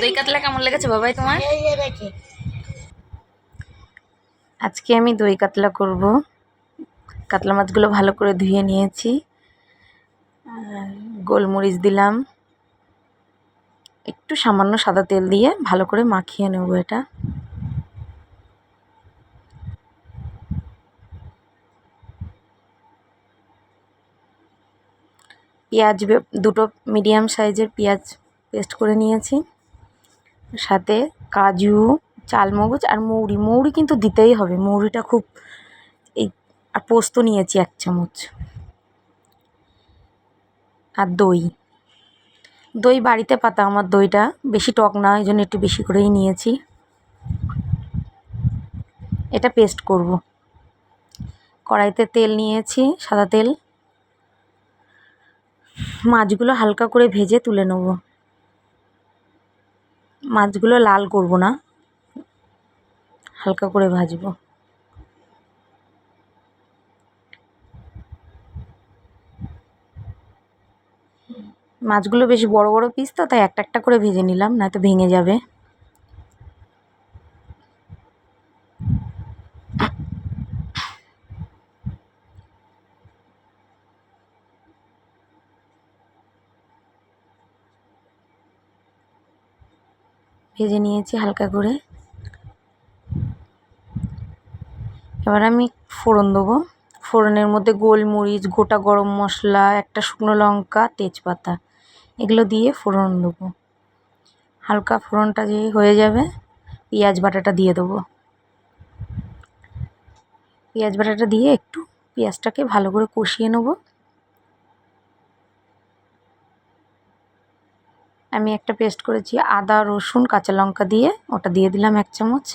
দই কাতলা কেমন লেগেছে বাবাই তোমার? আজকে আমি দই কাতলা করব। কাতলা মাছগুলো ভালো করে ধুয়ে নিয়েছি। আর গোলমরিচ দিলাম। একটু সামান্য সাদা তেল দিয়ে ভালো করে মাখিয়ে নেব এটা। পেঁয়াজ দুটো মিডিয়াম সাইজের পেঁয়াজ পেস্ট করে নিয়েছি। সাথে কাজু, চালমগজ আর মৌরি। মৌরি কিন্তু দিতেই হবে। মৌরিটা খুব এই, আর পোস্ত নিয়েছি এক চামচ। আর দই। দই বাড়িতে পাতা, আমার দইটা বেশি টক না, এই জন্য একটু বেশি করেই নিয়েছি। এটা পেস্ট করব। কড়াইতে তেল নিয়েছি, সাদা তেল। মাছগুলো হালকা করে ভেজে তুলে নেব। মাছগুলো লাল করব না। হালকা করে ভাজবো। মাছগুলো বেশি বড় বড় পিস তো, তাই একটা একটা করে ভেজে নিলাম না তো ভেঙে যাবে। ভেজে নিয়েছি হালকা করে। এবার আমি ফোড়ন দেবো। ফোড়নের মধ্যে গোলমরিচ, গোটা গরম মশলা, একটা শুকনো লঙ্কা, তেজপাতা, এগুলো দিয়ে ফোড়ন দেবো। হালকা ফোড়নটা যে হয়ে যাবে, পেঁয়াজ বাটাটা দিয়ে দেবো। পেঁয়াজ বাটাটা দিয়ে একটু পেঁয়াজটাকে ভালো করে কষিয়ে নেব। আমি একটা পেস্ট করেছি আদা, রসুন, কাঁচা লঙ্কা দিয়ে। ওটা দিয়ে দিলাম এক চামচ।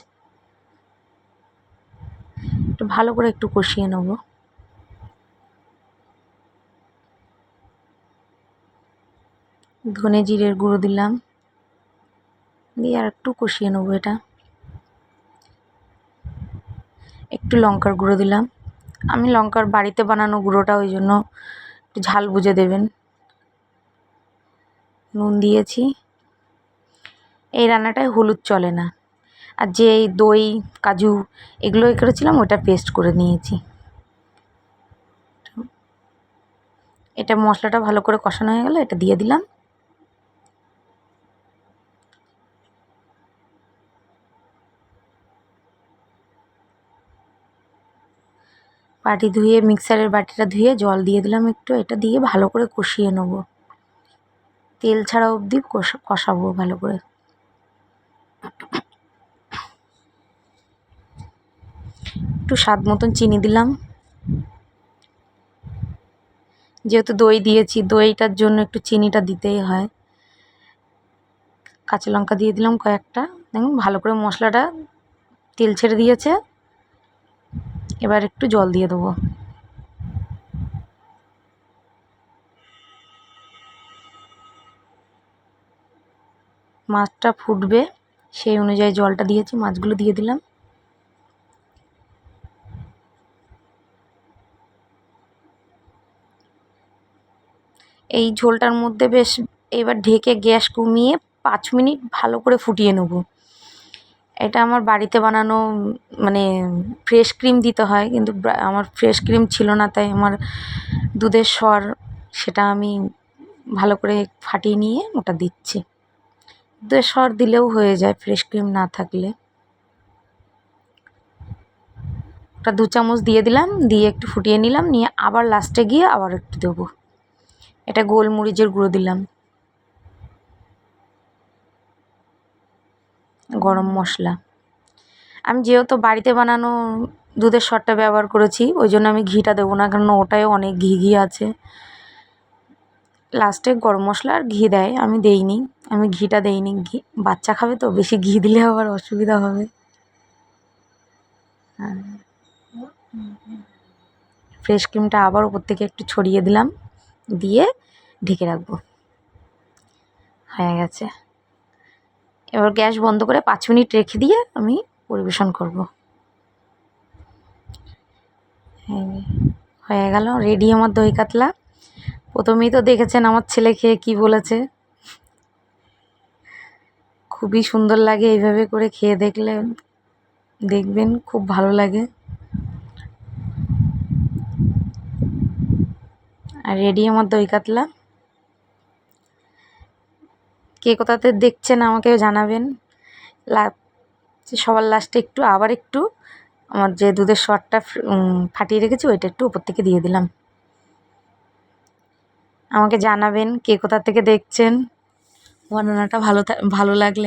একটু ভালো করে একটু কষিয়ে নেব। ধনে জিরের গুঁড়ো দিলাম। দিয়ে আর একটু কষিয়ে নেব এটা। একটু লঙ্কার গুঁড়ো দিলাম। আমি লঙ্কার বাড়িতে বানানো গুঁড়োটা ওই জন্য একটু ঝাল বুঝে দেবেন। দিয়েছি। এই রান্নাটায় হলুদ চলে না। আর যে দই, কাজু এগুলো এ করেছিলাম ওটা পেস্ট করে নিয়েছি। এটা মশলাটা ভালো করে কষানো হয়ে গেলে এটা দিয়ে দিলাম। বাটি ধুয়ে মিক্সারের বাটিটা ধুয়ে জল দিয়ে দিলাম একটু। এটা দিয়ে ভালো করে কষিয়ে নেব। তেল ছাড়া অবধি কষা, কষাবো ভালো করে। একটু স্বাদ মতন চিনি দিলাম। যেহেতু দই দিয়েছি, দইটার জন্য একটু চিনিটা দিতেই হয়। কাঁচা লঙ্কা দিয়ে দিলাম কয়েকটা। দেখুন, ভালো করে মশলাটা তেল ছেড়ে দিয়েছে। এবার একটু জল দিয়ে দেবো। মাছটা ফুটবে, সেই অনুযায়ী জলটা দিয়েছি, মাছগুলো দিয়ে দিলাম। এই ঝোলটার মধ্যে বেশ এবার ঢেকে গ্যাস কমিয়ে পাঁচ মিনিট ভালো করে ফুটিয়ে নেব। এটা আমার বাড়িতে বানানো মানে ফ্রেশ ক্রিম দিতে হয়, কিন্তু আমার ফ্রেশ ক্রিম ছিল না, তাই আমার দুধের স্বর সেটা আমি ভালো করে ফাটিয়ে নিয়ে ওটা দিচ্ছি। স্বর দিলেও হয়ে যায় ফ্রেশ ক্রিম না থাকলে। ওটা দু চামচ দিয়ে দিলাম, দিয়ে একটু ফুটিয়ে নিলাম, নিয়ে আবার লাস্টে গিয়ে আবার একটু দেবো। এটা গোলমরিচের গুঁড়ো দিলাম। গরম মশলা। আমি যেহেতু বাড়িতে বানানো দুধের সরটা ব্যবহার করেছি, ওই জন্য আমি ঘিটা দেবো না, কারণ ওটায় অনেক ঘি ঘি আছে। লাস্টে গরম মশলা আর ঘি দেয়, আমি দেইনি। আমি ঘিটা দেইনি, ঘি বাচ্চা খাবে তো, বেশি ঘি দিলে আবার অসুবিধা হবে। ফ্রেশ ক্রিমটা আবার উপর থেকে একটু ছড়িয়ে দিলাম, দিয়ে ঢেকে রাখব। হয়ে গেছে। এবার গ্যাস বন্ধ করে পাঁচ মিনিট রেখে দিয়ে আমি পরিবেশন করব। হয়ে গেল রেডি আমার দই কাতলা। প্রথমেই তো দেখেছেন আমার ছেলে খেয়ে কী বলেছে। খুবই সুন্দর লাগে এইভাবে করে খেয়ে দেখলে। দেখবেন খুব ভালো লাগে। আর রেডি আমার দই কাতলা। কে কোথাতে দেখছেন আমাকেও জানাবেন। সবার লাস্টে একটু, আবার একটু আমার যে দুধের শটটা ফাটিয়ে রেখেছি ওইটা একটু উপর থেকে দিয়ে দিলাম। আমাকে জানাবেন কে কোথা থেকে দেখছেন। বর্ণনাটা ভালো ভালো লাগলে।